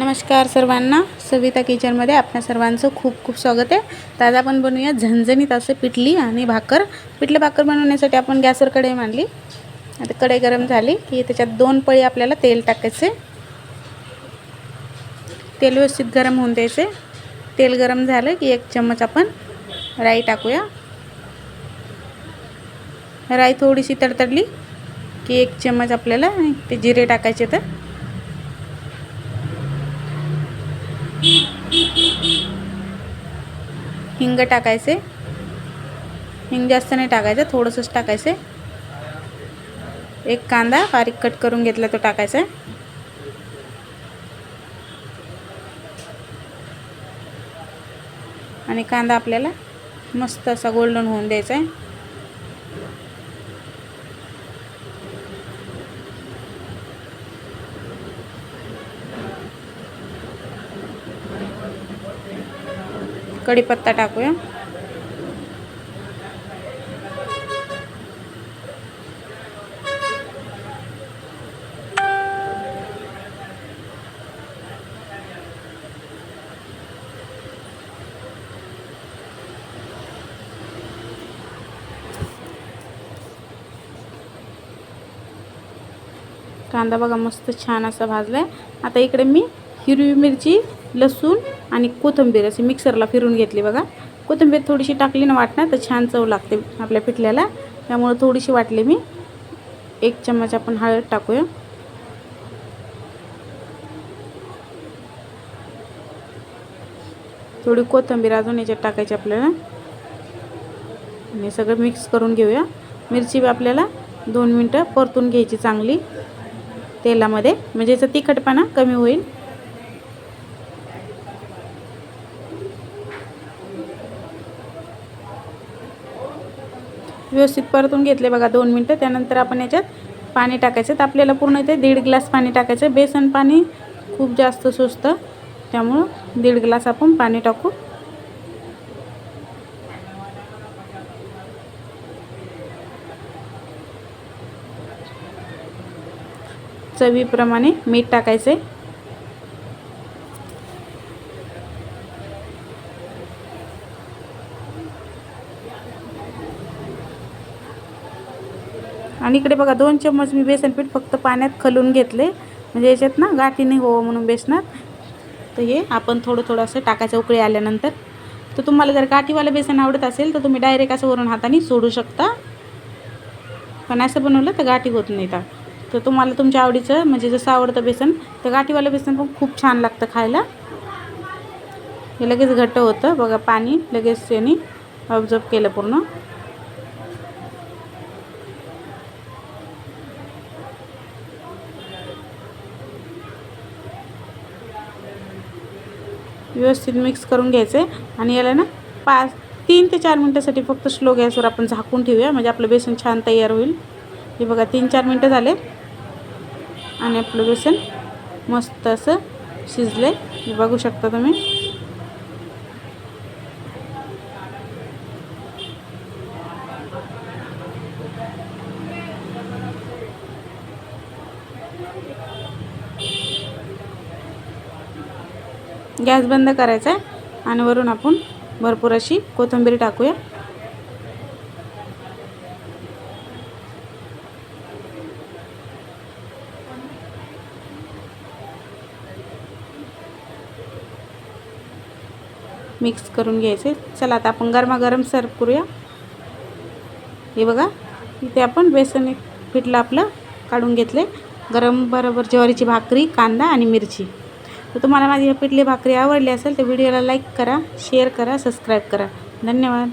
नमस्कार सर्वांना. सविता किचनमध्ये आपल्या सर्वांचं खूप खूप स्वागत आहे. तर आज आपण बनवूया झणझणीत असं पिठली आणि भाकर. पिठलं भाकर बनवण्यासाठी आपण गॅसवर कढई मांडली. आता कढई गरम झाली की त्याच्यात दोन पळी आपल्याला तेल टाकायचे. तेल व्यवस्थित गरम होऊन द्यायचे. तेल गरम झालं की एक चम्मच आपण राई टाकूया. राई थोडीशी तडतडली की एक चम्मच आपल्याला ते जिरे टाकायचे तर. हिंग टाकायचे. हिंग जास्त नाही टाकायचं थोडंसंच टाकायचे. एक कांदा बारीक कट करून घेतला तो टाकायचा. आहे आणि कांदा आपल्याला मस्त असा गोल्डन होऊन द्यायचा आहे. कढीपत्ता टाकूया कांदा बघा मस्त छान असा भाजला आहे आता इकडे मी हिरवी मिरची, लसूण आणि कोथिंबीर अशी मिक्सरला फिरून घेतली बघा. कोथिंबीर थोडीशी टाकली ना वाटणार तर छान चव लागते आपल्या पिठल्याला. त्यामुळं थोडीशी वाटली मी. एक चम्मच आपण हळद टाकूया. थोडी कोथिंबीर अजून याच्यात टाकायची आपल्याला. आणि सगळं मिक्स करून घेऊया. मिरची आपल्याला दोन मिनटं परतून घ्यायची चांगली तेलामध्ये. म्हणजे याचा तिखटपणा कमी होईल. व्यवस्थित परतून घेतले बघा दोन मिनटं. त्यानंतर आपण याच्यात पाणी टाकायचं. तर आपल्याला पूर्ण इथे दीड ग्लास पाणी टाकायचं. बेसन पाणी खूप जास्त सुचतं त्यामुळं दीड ग्लास आपण पाणी टाकू. चवीप्रमाणे मीठ टाकायचे. आणि इकडे बघा दोन चम्मच मी बेसन पीठ फक्त पाण्यात खलून घेतले. म्हणजे याच्यात ना गाठी नाही हो म्हणून बेसनात. तर हे आपण थोडं थोडं असं टाकायचं उकळी आल्यानंतर. तर तुम्हाला जर गाठीवालं बेसन आवडत असेल तर तुम्ही डायरेक्ट असं वरून हाताने सोडू शकता. पण असं बनवलं तर गाठी होत नाही तर तर तुम्हाला तुमच्या आवडीचं म्हणजे जसं आवडतं बेसन तर गाठीवालं बेसन पण खूप छान लागतं खायला. हे लगेच घट्ट होतं. बघा पाणी लगेच त्यांनी ऑब्झर्व केलं पूर्ण. व्यवस्थित मिक्स करून घ्यायचं. आहे आणि याला ना पाच तीन ते चार मिनटासाठी फक्त स्लो गॅसवर आपण झाकून ठेवूया. म्हणजे आपलं बेसन छान तयार होईल. हे बघा तीन चार मिनटं झाले. आणि आपलं बेसन मस्त असं शिजलं आहे हे बघू शकता तुम्ही. गॅस बंद करायचा आहे आणि वरून आपण भरपूर अशी कोथिंबीर टाकूया. मिक्स करून घ्यायचे. चला आता आपण गरमागरम सर्व करूया. हे बघा इथे आपण बेसन पिठलं आपलं काढून घेतले गरम बरोबर ज्वारीची भाकरी कांदा आणि मिरची. तर तुम्हाला माझी पिठली भाकरी आवडली असेल तर व्हिडिओला लाईक करा शेअर करा सबस्क्राईब करा. धन्यवाद.